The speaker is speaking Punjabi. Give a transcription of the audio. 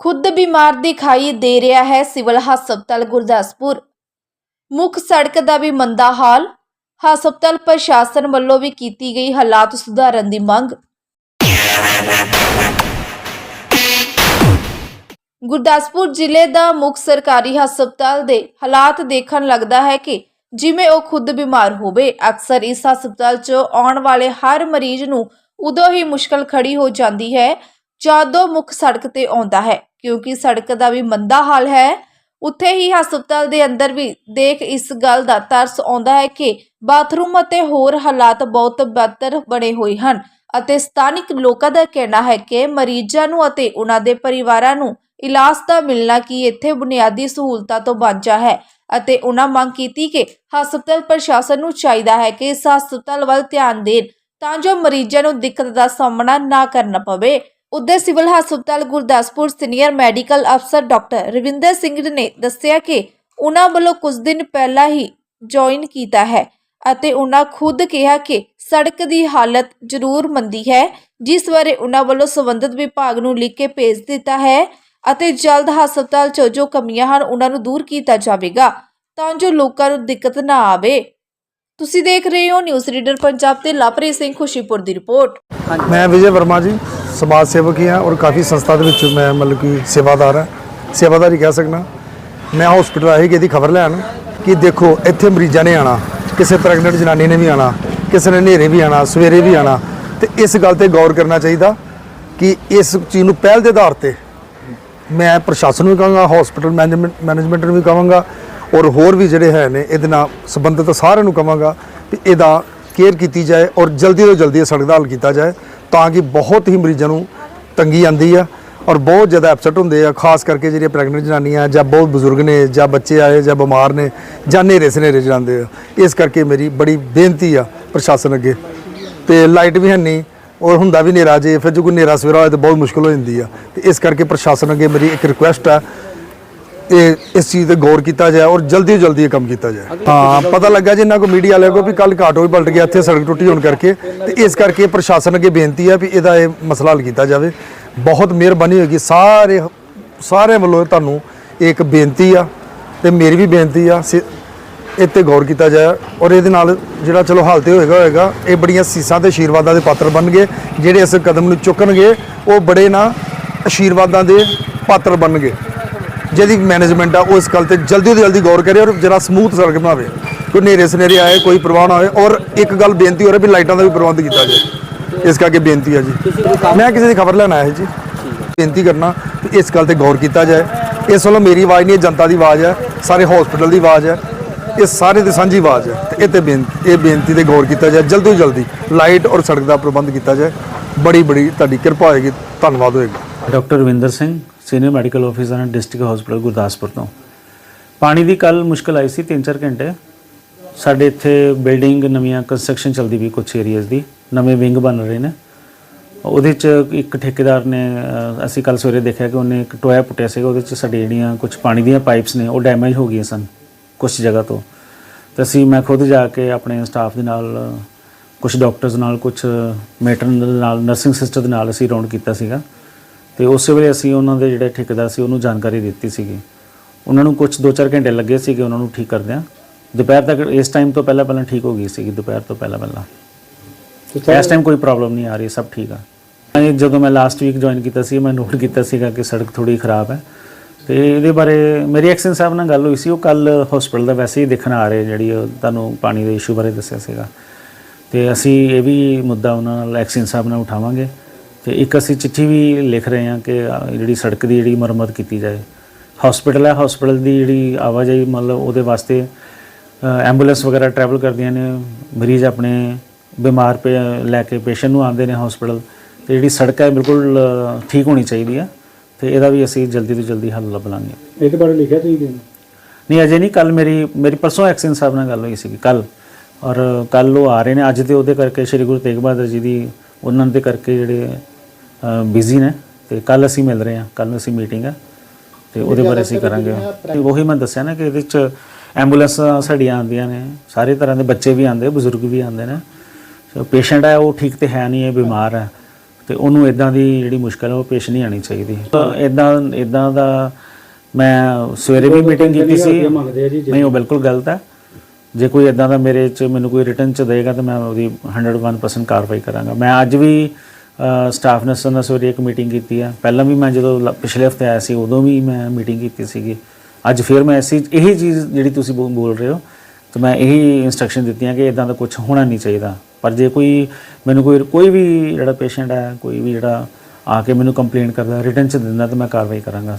ਖੁਦ ਬਿਮਾਰ ਦਿਖਾਈ ਦੇ ਰਿਹਾ ਹੈ ਸਿਵਲ ਹਸਪਤਾਲ ਗੁਰਦਾਸਪੁਰ। ਮੁੱਖ ਸੜਕ ਦਾ ਵੀ ਮੰਦਾ ਹਾਲ, ਹਸਪਤਾਲ ਪ੍ਰਸ਼ਾਸਨ ਵੱਲੋਂ ਵੀ ਕੀਤੀ ਗਈ ਹਾਲਾਤ ਸੁਧਾਰਨ ਦੀ ਮੰਗ। ਗੁਰਦਾਸਪੁਰ ਜ਼ਿਲ੍ਹੇ ਦਾ ਮੁੱਖ ਸਰਕਾਰੀ ਹਸਪਤਾਲ ਦੇ ਹਾਲਾਤ ਦੇਖਣ ਲੱਗਦਾ ਹੈ ਕਿ ਜਿਵੇਂ ਉਹ ਖੁਦ ਬਿਮਾਰ ਹੋਵੇ, ਅਕਸਰ ਇਸ ਹਸਪਤਾਲ 'ਚ ਆਉਣ ਵਾਲੇ ਹਰ ਮਰੀਜ਼ ਨੂੰ ਉਦੋਂ ਹੀ ਮੁਸ਼ਕਲ ਖੜੀ ਹੋ ਜਾਂਦੀ ਹੈ ਜਦੋਂ ਮੁੱਖ ਸੜਕ ਤੇ ਆਉਂਦਾ ਹੈ, ਕਿਉਂਕਿ ਸੜਕ ਦਾ ਵੀ ਮੰਦਾ ਹਾਲ ਹੈ, ਉੱਥੇ ਹੀ ਹਸਪਤਾਲ ਦੇ ਅੰਦਰ ਵੀ ਦੇਖ ਇਸ ਗੱਲ ਦਾ ਤਰਸ ਆਉਂਦਾ ਹੈ ਕਿ ਬਾਥਰੂਮ ਅਤੇ ਹੋਰ ਹਾਲਾਤ ਬਹੁਤ ਬਦਤਰ ਬਣੇ ਹੋਏ ਹਨ ਅਤੇ ਸਥਾਨਿਕ ਲੋਕਾਂ ਦਾ ਕਹਿਣਾ ਹੈ ਕਿ ਮਰੀਜ਼ਾਂ ਨੂੰ ਅਤੇ ਉਹਨਾਂ ਦੇ ਪਰਿਵਾਰਾਂ ਨੂੰ ਇਲਾਜ ਦਾ ਮਿਲਣਾ ਕੀ ਇੱਥੇ ਬੁਨਿਆਦੀ ਸਹੂਲਤਾਂ ਤੋਂ ਵਾਂਝਾ ਹੈ ਅਤੇ ਉਹਨਾਂ ਮੰਗ ਕੀਤੀ ਕਿ ਹਸਪਤਾਲ ਪ੍ਰਸ਼ਾਸਨ ਨੂੰ ਚਾਹੀਦਾ ਹੈ ਕਿ ਇਸ ਹਸਪਤਾਲ ਵੱਲ ਧਿਆਨ ਦੇਣ ਤਾਂ ਜੋ ਮਰੀਜ਼ਾਂ ਨੂੰ ਦਿੱਕਤ ਦਾ ਸਾਹਮਣਾ ਨਾ ਕਰਨਾ ਪਵੇ। ਉਧਰ ਸਿਵਲ ਹਸਪਤਾਲ ਗੁਰਦਾਸਪੁਰ ਸੀਨੀਅਰ ਮੈਡੀਕਲ ਅਫਸਰ ਡਾਕਟਰ ਰਵਿੰਦਰ ਸਿੰਘ ਨੇ ਦੱਸਿਆ ਕਿ ਉਹਨਾਂ ਵੱਲੋਂ ਕੁਝ ਦਿਨ ਪਹਿਲਾਂ ਹੀ ਜੁਆਇਨ ਕੀਤਾ ਹੈ ਅਤੇ ਉਹਨਾਂ ਖੁਦ ਕਿਹਾ ਕਿ ਸੜਕ ਦੀ ਹਾਲਤ ਜ਼ਰੂਰ ਮੰਦੀ ਹੈ, ਜਿਸ ਬਾਰੇ ਉਹਨਾਂ ਵੱਲੋਂ ਸੰਬੰਧਿਤ ਵਿਭਾਗ ਨੂੰ ਲਿਖ ਕੇ ਭੇਜ ਦਿੱਤਾ ਹੈ ਅਤੇ ਜਲਦ ਹਸਪਤਾਲ 'ਚ ਜੋ ਕਮੀਆਂ ਹਨ ਉਹਨਾਂ ਨੂੰ ਦੂਰ ਕੀਤਾ ਜਾਵੇਗਾ ਤਾਂ ਜੋ ਲੋਕਾਂ ਨੂੰ ਦਿੱਕਤ ਨਾ ਆਵੇ। ਤੁਸੀਂ ਦੇਖ ਰਹੇ ਹੋ ਨਿਊਜ਼ ਰੀਡਰ ਪੰਜਾਬ ਤੇ ਲਵਪ੍ਰੀਤ ਸਿੰਘ ਖੁਸ਼ੀਪੁਰ ਦੀ ਰਿਪੋਰਟ। ਮੈਂ ਵਿਜੇ ਵਰਮਾ ਜੀ। ਸਮਾਜ ਸੇਵਕ ਹੀ ਹਾਂ ਔਰ ਕਾਫੀ ਸੰਸਥਾ ਦੇ ਵਿੱਚ ਮੈਂ ਮਤਲਬ ਕਿ ਸੇਵਾਦਾਰ ਹਾਂ। ਸੇਵਾਦਾਰੀ ਕਹਿ ਸਕਦਾ। ਮੈਂ ਹਸਪੀਟਲ ਆਈ ਕਿ ਇਹਦੀ ਖਬਰ ਲੈਣ ਕਿ ਦੇਖੋ, ਇੱਥੇ ਮਰੀਜ਼ਾਂ ਨੇ ਆਣਾ ਕਿਸੇ ਪ੍ਰੈਗਨੈਂਟ ਜਨਾਨੀ ਨੇ ਵੀ ਆਣਾ ਕਿਸੇ ਨੇ ਹਨੇਰੇ ਵੀ ਆਣਾ ਸਵੇਰੇ ਵੀ ਆਣਾ ਤੇ ਇਸ ਗੱਲ ਤੇ ਗੌਰ ਕਰਨਾ ਚਾਹੀਦਾ ਕਿ ਇਸ ਚੀਜ਼ ਨੂੰ ਪਹਿਲ ਦੇ ਆਧਾਰ ਤੇ ਮੈਂ ਪ੍ਰਸ਼ਾਸਨ ਨੂੰ ਵੀ ਕਹਾਂਗਾ ਹਸਪੀਟਲ ਮੈਨੇਜਮੈਂਟ ਮੈਨੇਜਮੈਂਟ ਨੂੰ ਵੀ ਕਹਾਂਗਾ ਔਰ ਹੋਰ ਵੀ ਜਿਹੜੇ ਹੈ ਨੇ, ਇਹਦੇ ਨਾਲ ਸੰਬੰਧਿਤ ਸਾਰਿਆਂ ਨੂੰ ਕਹਾਂਗਾ ਕਿ ਇਹਦਾ ਕੇਅਰ ਕੀਤੀ ਜਾਏ ਔਰ ਜਲਦੀ ਤੋਂ ਜਲਦੀ ਇਹ ਸੜਕ ਦਾ ਹੱਲ ਕੀਤਾ ਜਾਏ। ਤਾਂ ਕਿ ਬਹੁਤ ਹੀ ਮਰੀਜ਼ਾਂ ਨੂੰ ਤੰਗੀ ਆਂਦੀ ਆ ਔਰ ਬਹੁਤ ਜ਼ਿਆਦਾ ਐਪਸੈਟ ਹੁੰਦੇ ਆ, ਖਾਸ ਕਰਕੇ ਜਿਹੜੀਆਂ ਪ੍ਰੈਗਨੈਂਟ ਜਨਾਨੀਆਂ ਜਾਂ ਬਹੁਤ ਬਜ਼ੁਰਗ ਨੇ ਜਾਂ ਬੱਚੇ ਆਏ ਜਾਂ ਬਿਮਾਰ ਨੇ ਜਾਂ ਨੇਰੇ ਸਨੇਰੇ ਜਾਂਦੇ ਆ। ਇਸ ਕਰਕੇ ਮੇਰੀ ਬੜੀ ਬੇਨਤੀ ਆ ਪ੍ਰਸ਼ਾਸਨ ਅੱਗੇ। ਤੇ ਲਾਈਟ ਵੀ ਹੈ ਨਹੀਂ ਔਰ ਹੁੰਦਾ ਵੀ ਹਨੇਰਾ, ਜੇ ਫਿਰ ਜੇ ਕੋਈ ਹਨੇਰਾ ਸਵੇਰਾ ਹੋਏ ਤਾਂ ਬਹੁਤ ਮੁਸ਼ਕਲ ਹੋ ਜਾਂਦੀ ਆ। ਤੇ ਇਸ ਕਰਕੇ ਪ੍ਰਸ਼ਾਸਨ ਅੱਗੇ ਮੇਰੀ ਇੱਕ ਰਿਕੁਐਸਟ ਆ ਇਹ ਇਸ ਚੀਜ਼ ਤੇ ਗੌਰ ਕੀਤਾ ਜਾਏ ਔਰ ਜਲਦੀ ਜਲਦੀ ਇਹ ਕੰਮ ਕੀਤਾ ਜਾਏ। ਹਾਂ ਪਤਾ ਲੱਗਾ ਜਿੰਨਾ ਕੋ ਮੀਡੀਆ ਵਾਲਿਆਂ ਕੋ ਵੀ ਕੱਲ ਘਾਟੋ ਵੀ ਪਲਟ ਗਿਆ ਇੱਥੇ ਸੜਕ ਟੁੱਟੀ ਹੋਣ ਕਰਕੇ। ਤੇ ਇਸ ਕਰਕੇ ਪ੍ਰਸ਼ਾਸਨ ਅੱਗੇ ਬੇਨਤੀ ਹੈ ਵੀ ਇਹਦਾ ਇਹ ਮਸਲਾ ਹੱਲ ਕੀਤਾ ਜਾਵੇ। ਬਹੁਤ ਮਿਹਰਬਾਨੀ ਹੋਏਗੀ। ਸਾਰੇ ਸਾਰਿਆਂ ਵੱਲੋਂ ਤੁਹਾਨੂੰ ਇੱਕ ਬੇਨਤੀ ਆ ਤੇ ਮੇਰੀ ਵੀ ਬੇਨਤੀ ਆ ਤੇ ਗੌਰ ਕੀਤਾ ਜਾਏ ਔਰ ਇਹਦੇ ਨਾਲ ਜਿਹੜਾ ਚਲੋ ਹਾਲ ਤੇ ਹੋਏਗਾ ਹੋਏਗਾ ਇਹ ਬੜੀਆਂ ਸੀਸਾਂ ਤੇ ਆਸ਼ੀਰਵਾਦਾਂ ਦੇ ਪਾਤਰ ਬਣਨਗੇ। ਜਿਹੜੇ ਇਸ ਕਦਮ ਨੂੰ ਚੁੱਕਣਗੇ ਉਹ ਬੜੇ ਨਾ ਆਸ਼ੀਰਵਾਦਾਂ ਦੇ ਪਾਤਰ ਬਣਨਗੇ। ਜਿਹਦੀ ਮੈਨੇਜਮੈਂਟ ਆ, ਉਹ ਇਸ ਗੱਲ ਤੇ ਜਲਦੀ ਤੋਂ ਜਲਦੀ ਗੌਰ ਕਰੇ ਔਰ ਜਰਾ ਸਮੂਥ ਸੜਕ ਬਣਾਵੇ। ਕੋਈ ਨੇਰੇ ਸਨੇਰੇ ਆਏ, ਕੋਈ ਪ੍ਰਵਾਹ ਨਾ ਹੋਏ ਔਰ ਇੱਕ ਗੱਲ ਬੇਨਤੀ ਹੋ ਰਹੀ ਵੀ ਲਾਈਟਾਂ ਦਾ ਵੀ ਪ੍ਰਬੰਧ ਕੀਤਾ ਜਾਏ। ਇਸ ਕਰਕੇ ਬੇਨਤੀ ਆ ਜੀ। ਮੈਂ ਕਿਸੇ ਦੀ ਖਬਰ ਲੈਣ ਆਇਆ ਜੀ। ਬੇਨਤੀ ਕਰਨਾ ਕਿ ਇਸ ਗੱਲ ਤੇ ਗੌਰ ਕੀਤਾ ਜਾਏ। ਇਸ ਵੱਲੋਂ ਮੇਰੀ ਆਵਾਜ਼ ਨਹੀਂ, ਇਹ ਜਨਤਾ ਦੀ ਆਵਾਜ਼ ਹੈ, ਸਾਰੇ ਹਸਪੀਟਲ ਦੀ ਆਵਾਜ਼ ਹੈ, ਇਹ ਸਾਰੇ ਦੀ ਸਾਂਝੀ ਆਵਾਜ਼ ਹੈ। ਤੇ ਇਹ ਤੇ ਬੇਨਤੀ ਇਹ ਬੇਨਤੀ ਤੇ ਗੌਰ ਕੀਤਾ ਜਾਏ, ਜਲਦੀ ਤੋਂ ਜਲਦੀ ਲਾਈਟ ਔਰ ਸੜਕ ਦਾ ਪ੍ਰਬੰਧ ਕੀਤਾ ਜਾਏ। ਬੜੀ ਬੜੀ ਤੁਹਾਡੀ ਕਿਰਪਾ ਹੋਏਗੀ, ਧੰਨਵਾਦ ਹੋਏਗਾ। Doctor Ravinder Singh senior medical officer and district hospital Gurdaspur ਤੋਂ। ਪਾਣੀ ਦੀ ਕੱਲ ਮੁਸ਼ਕਲ ਆਈ ਸੀ 3-4 ਘੰਟੇ। ਸਾਡੇ ਇੱਥੇ ਬਿਲਡਿੰਗ ਨਵੀਆਂ ਕੰਸਟਰਕਸ਼ਨ ਚੱਲਦੀ ਵੀ ਕੁਝ ਏਰੀਆਜ਼ ਦੀ, ਨਵੇਂ ਵਿੰਗ ਬਣ ਰਹੇ ਨੇ। ਉਹਦੇ ਚ ਇੱਕ ਠੇਕੇਦਾਰ ਨੇ ਅਸੀਂ ਕੱਲ ਸਵੇਰੇ ਦੇਖਿਆ ਕਿ ਉਹਨੇ ਇੱਕ ਟੋਇਆ ਪੁੱਟਿਆ ਸੀਗਾ, ਉਹਦੇ ਚ ਸਾਡੀ ਜਿਹੜੀਆਂ ਕੁਝ ਪਾਣੀ ਦੀਆਂ ਪਾਈਪਸ ਨੇ, ਉਹ ਡੈਮੇਜ ਹੋ ਗਈਆਂ ਸਨ ਕੁਝ ਜਗ੍ਹਾ ਤੋਂ। ਤੇ ਅਸੀਂ, ਮੈਂ ਖੁਦ ਜਾ ਕੇ ਆਪਣੇ ਸਟਾਫ ਦੇ ਨਾਲ ਕੁਝ ਡਾਕਟਰਸ ਨਾਲ ਕੁਝ ਮੈਟਰਨ ਦੇ ਨਾਲ, ਨਰਸਿੰਗ ਸਿਸਟਰ ਦੇ ਨਾਲ ਅਸੀਂ ਰਾਉਂਡ ਕੀਤਾ ਸੀਗਾ। ਤੇ ਉਸੇ ਵੇਲੇ ਅਸੀਂ ਉਹਨਾਂ ਦੇ ਜਿਹੜੇ ਠੇਕੇਦਾਰ ਸੀ ਉਹਨੂੰ ਜਾਣਕਾਰੀ ਦਿੱਤੀ ਸੀਗੀ। ਉਹਨਾਂ ਨੂੰ ਕੁਝ 2-4 ਘੰਟੇ ਲੱਗੇ ਸੀਗੇ ਉਹਨਾਂ ਨੂੰ ਠੀਕ ਕਰਦਿਆਂ। ਦੁਪਹਿਰ ਤੱਕ ਇਸ ਟਾਈਮ ਤੋਂ ਪਹਿਲਾਂ ਪਹਿਲਾਂ ਠੀਕ ਹੋ ਗਈ ਸੀਗੀ ਦੁਪਹਿਰ ਤੋਂ ਪਹਿਲਾਂ ਪਹਿਲਾਂ। ਇਸ ਟਾਈਮ ਕੋਈ ਪ੍ਰੋਬਲਮ ਨਹੀਂ ਆ ਰਹੀ ਸਭ ਠੀਕ ਆ। ਜਦੋਂ ਮੈਂ ਲਾਸਟ ਵੀਕ ਜੁਆਇਨ ਕੀਤਾ ਸੀ ਮੈਂ ਨੋਟ ਕੀਤਾ ਸੀਗਾ ਕਿ ਸੜਕ ਥੋੜੀ ਖਰਾਬ ਹੈ। ਤੇ ਇਹਦੇ ਬਾਰੇ ਮੇਰੀ ਐਕਸ਼ਨ ਸਾਹਿਬ ਨਾਲ ਗੱਲ ਹੋਈ ਸੀ ਉਹ ਕੱਲ ਹਸਪੀਟਲ ਦਾ ਵੈਸੇ ਹੀ ਦੇਖਣ ਆ ਰਹੇ ਜਿਹੜੀ ਤੁਹਾਨੂੰ ਪਾਣੀ ਦੇ ਇਸ਼ੂ ਬਾਰੇ ਦੱਸਿਆ ਸੀਗਾ। ਤੇ ਅਸੀਂ ਇਹ ਵੀ ਮੁੱਦਾ ਉਹਨਾਂ ਨਾਲ ਐਕਸ਼ਨ ਸਾਹਿਬ ਨਾਲ ਉਠਾਵਾਂਗੇ। ਤੇ ਇੱਕ ਅਸੀਂ ਚਿੱਠੀ ਵੀ ਲਿਖ ਰਹੇ ਹਾਂ ਕਿ ਜਿਹੜੀ ਸੜਕ ਦੀ ਜਿਹੜੀ ਮੁਰੰਮਤ ਕੀਤੀ ਜਾਏ। ਹਸਪੀਟਲ ਹੈ ਹਸਪੀਟਲ ਦੀ ਜਿਹੜੀ ਆਵਾਜਾਈ ਮਤਲਬ ਉਹਦੇ ਵਾਸਤੇ ਐਂਬੂਲੈਂਸ ਵਗੈਰਾ ਟਰੈਵਲ ਕਰਦੀਆਂ ਨੇ ਮਰੀਜ਼ ਆਪਣੇ ਬਿਮਾਰ ਪੇ ਲੈ ਕੇ ਪੇਸ਼ੈਂਟ ਨੂੰ ਆਉਂਦੇ ਨੇ ਹਸਪੀਟਲ ਤੇ ਜਿਹੜੀ ਸੜਕ ਹੈ ਬਿਲਕੁਲ ਠੀਕ ਹੋਣੀ ਚਾਹੀਦੀ ਹੈ ਤੇ ਇਹਦਾ ਵੀ ਅਸੀਂ ਜਲਦੀ ਤੋਂ ਜਲਦੀ ਹੱਲ ਲੱਭ ਲਾਂਗੇ ਇਹਦੇ ਬਾਰੇ ਲਿਖਿਆ ਤੁਸੀਂ ਨਹੀਂ? ਅਜੇ ਨਹੀਂ ਕੱਲ ਮੇਰੀ ਮੇਰੀ ਪਰਸੋਂ ਐਕਸ਼ਨ ਸਾਹਿਬ ਨਾਲ ਗੱਲ ਹੋਈ ਸੀ ਕੱਲ ਔਰ ਕੱਲ ਉਹ ਆ ਰਹੇ ਨੇ ਅੱਜ ਤੇ ਉਹਦੇ ਕਰਕੇ ਸ਼੍ਰੀ ਗੁਰੂ ਤੇਗ ਬਹਾਦਰ ਜੀ ਦੀ ਉਹਨਾਂ ਦੇ ਕਰਕੇ ਜਿਹੜੇ ਬਿਜ਼ੀ ਨੇ ਤੇ ਕੱਲ ਅਸੀਂ ਮਿਲ ਰਹੇ ਹਾਂ ਕੱਲ ਅਸੀਂ ਮੀਟਿੰਗ ਹੈ ਤੇ ਉਹਦੇ ਬਾਰੇ ਅਸੀਂ ਕਰਾਂਗੇ। ਤੇ ਉਹੀ ਮੈਂ ਦੱਸਿਆ ਨਾ ਕਿ ਇਹਦੇ ਚ ਐਂਬੂਲੈਂਸ ਸਾਡੀਆਂ ਆਉਂਦੀਆਂ ਨੇ ਸਾਰੇ ਤਰ੍ਹਾਂ ਦੇ ਬੱਚੇ ਵੀ ਆਉਂਦੇ ਬਜ਼ੁਰਗ ਵੀ ਆਉਂਦੇ ਨੇ। ਸੋ ਪੇਸ਼ੈਂਟ ਹੈ ਉਹ ਠੀਕ ਤੇ ਹੈ ਨਹੀਂ ਇਹ ਬਿਮਾਰ ਹੈ। ਤੇ ਉਹਨੂੰ ਇਦਾਂ ਦੀ ਜਿਹੜੀ ਮੁਸ਼ਕਲ ਹੈ ਉਹ ਪੇਸ਼ ਨਹੀਂ ਆਣੀ ਚਾਹੀਦੀ। ਇਦਾਂ ਇਦਾਂ ਦਾ ਮੈਂ ਸਵੇਰੇ ਵੀ ਮੀਟਿੰਗ ਕੀਤੀ ਸੀ। ਨਹੀਂ ਉਹ ਬਿਲਕੁਲ ਗਲਤ ਹੈ। ਜੇ ਕੋਈ ਇਦਾਂ ਦਾ ਮੇਰੇ ਚ ਮੈਨੂੰ ਕੋਈ ਰਿਟਰਨ ਚ ਦੇਗਾ ਤਾਂ ਮੈਂ ਉਹਦੀ 101% ਕਾਰਵਾਈ ਕਰਾਂਗਾ। ਮੈਂ ਅੱਜ ਵੀ ਸਟਾਫ ਨਰਸਾਂ ਨਾਲ ਸਵੇਰੇ ਇੱਕ ਮੀਟਿੰਗ ਕੀਤੀ ਹੈ ਪਹਿਲਾਂ ਵੀ ਮੈਂ ਜਦੋਂ ਲ- ਪਿਛਲੇ ਹਫ਼ਤੇ ਆਇਆ ਸੀ, ਉਦੋਂ ਵੀ ਮੈਂ ਮੀਟਿੰਗ ਕੀਤੀ ਸੀਗੀ। ਅੱਜ ਫਿਰ ਮੈਂ ਐਸੀ ਇਹੀ ਚੀਜ਼ ਜਿਹੜੀ ਤੁਸੀਂ ਬੋ- ਬੋਲ ਰਹੇ ਹੋ, ਤੇ ਮੈਂ ਇਹੀ ਇਨਸਟਰਕਸ਼ਨ ਦਿੱਤੀਆਂ ਕਿ ਇਦਾਂ ਦਾ ਕੁਝ ਹੋਣਾ ਨਹੀਂ ਚਾਹੀਦਾ। ਪਰ ਜੇ ਕੋਈ, ਮੈਨੂੰ ਕੋਈ ਕੋਈ ਵੀ ਜਿਹੜਾ ਪੇਸ਼ੈਂਟ ਹੈ, ਕੋਈ ਵੀ ਜਿਹੜਾ ਆ ਕੇ ਮੈਨੂੰ ਕੰਪਲੇਂਟ ਕਰਦਾ ਰਿਟਰਨ ਚ ਦਿੰਦਾ, ਤਾਂ ਮੈਂ ਕਾਰਵਾਈ ਕਰਾਂਗਾ।